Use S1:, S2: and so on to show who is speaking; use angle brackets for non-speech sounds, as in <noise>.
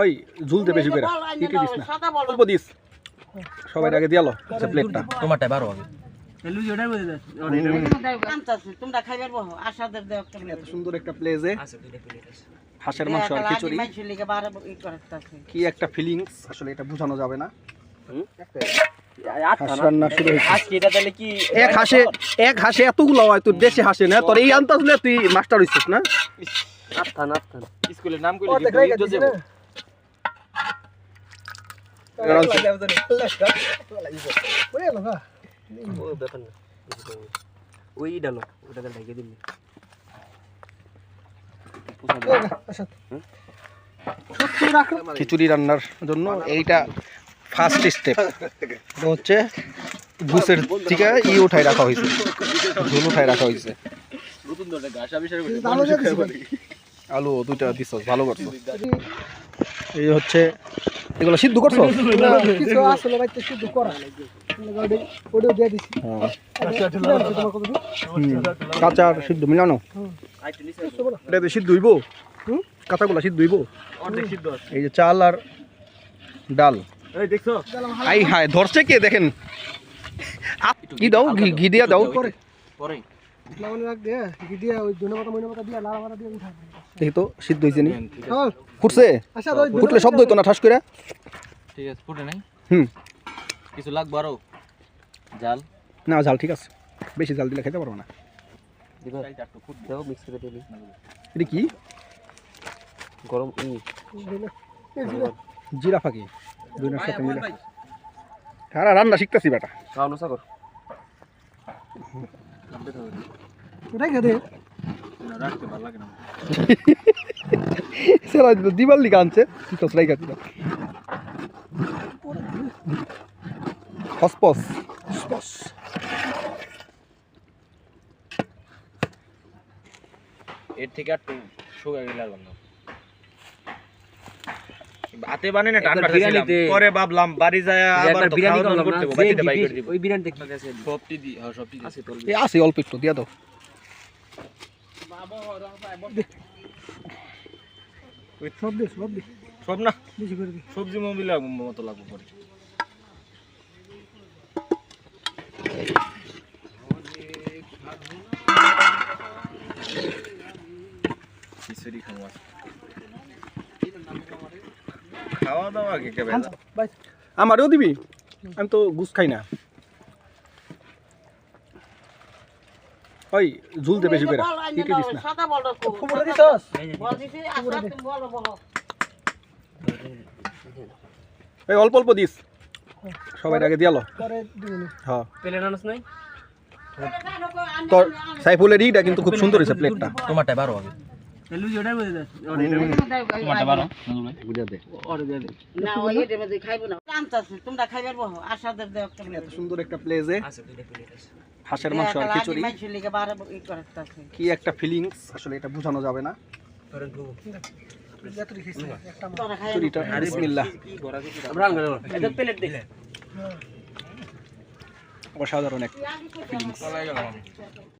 S1: ওই ঝুলতে বেশি করে। ইটি দিস না। অল্প দিস। সবাই আগে দিয়ালো আচ্ছা প্লেটটা
S2: তোমারটা বারো
S1: সুন্দর একটা প্লেজে হাঁসের মাংস আর খিচুড়ি।
S3: ই করতেছে।
S1: কি একটা ফিলিংস আসলে এটা বোঝানো যাবে না। এক হাঁসে এক হাঁসে এতগুলো হয় তোর দেশে হাসে না? তোর এই আন্তাজ তুই মাস্টার হইছিস না?
S2: স্কুলের নাম কি ইজ্জত দেব ও ব্যাপার না ওই ডালো ওটা ঢেকে দিবি
S1: খিচুড়ি রান্নার জন্য এইটা ফার্স্ট স্টেপ এটা হচ্ছে ঘুষের থেকে ই উঠাই রাখা হয়েছে। ঝুল উঠাই রাখা হয়েছে। আলু দুইটা দিছ ভালো করছ। এই হচ্ছে এগুলো সিদ্ধ করছ?
S4: কিছু আসলে বাইতে শুধু করা ওটাও দিয়ে দিছি।
S1: কাঁচা আর সিদ্ধ মিলানো
S2: আইতে
S1: সিদ্ধ হইব? কাঁচাগুলা সিদ্ধ হইব? এই যে চাল আর ডাল।
S2: এই দেখছ?
S1: আই হায় ধরছে কে? দেখেন। আপ- কি দাও? ঘি দিয়া দাও।
S2: পরে।
S4: রাখ ওই দুনো মইনা দিয়া লাল মাথা দিয়ে উঠা।
S1: দেখি তো সিদ্ধ হয়েছে নি? ফুটছে?
S4: আচ্ছা
S1: ফুটলে শব্দ হইতো না ঠাস করে
S2: ঠিক আছে ফুটে নাই?
S1: হুম।
S2: কিছু লাগবে আরও? জাল?
S1: না ঝাল ঠিক আছে। বেশি ঝাল দিলে খেতে পারব না। এটা কি?
S2: গরম
S1: জিরা। ফাঁকি। দুই সাথে মিলে। হ্যাঁ রান্না শিখতেছি বেটা।
S2: খাওয়ানো সাগর <laughs>
S1: সেরা দিবার আনছে হসপস।
S2: এর থেকে একটু শুকা গেলে আর হাতে না টান পরে ভাবলাম বাড়ি যায় আবার তো বিরিয়ানি করতে হবে বাকিটা বাই করে দিব। ওই বিরিয়ানিতে কি আছে? সবটি দি হ্যাঁ সবটি আছে
S1: আছে অল্প একটু দিয়া দাও।
S4: সব দে সব দে।
S2: সব না?
S4: বেশি করে দে।
S2: সবজি মবিলা মতো লাগবে পরে। খিচুড়ি খাওয়া খাওয়া দাওয়া কে কে বেলা?
S1: আমারও দিবি? আমি তো গুস খাই না। ওই ঝুলতে বেশি করে। ইটি দিস না।
S3: সাদা বল
S4: ফুমুরে দিছস?
S3: বল দিছি তুমি বলো বলো।
S1: এই অল্প অল্প দিস। সবাই আগে দিয়ালো হ্যাঁ।
S2: নাই?
S1: তোর সাইফুলের ইটা কিন্তু খুব সুন্দর হয়েছে প্লেটটা
S2: তোমারটা বারো হবে তোমারটা বারো বুঝা দে।
S3: না ওই এটার মধ্যে খাইবো না। আনতাছে তোমরা খাইবার বহ আশাদের দেও একটা
S1: এত সুন্দর একটা প্লেজে
S2: আছে দুইটা প্লেট আছে
S1: হাঁসের মাংস আর খিচুড়ি। কি একটা ফিলিংস আসলে এটা বোঝানো যাবে না। খিচুড়িটা। বিসমিল্লাহ। অসাধারণ এক ফিলিংস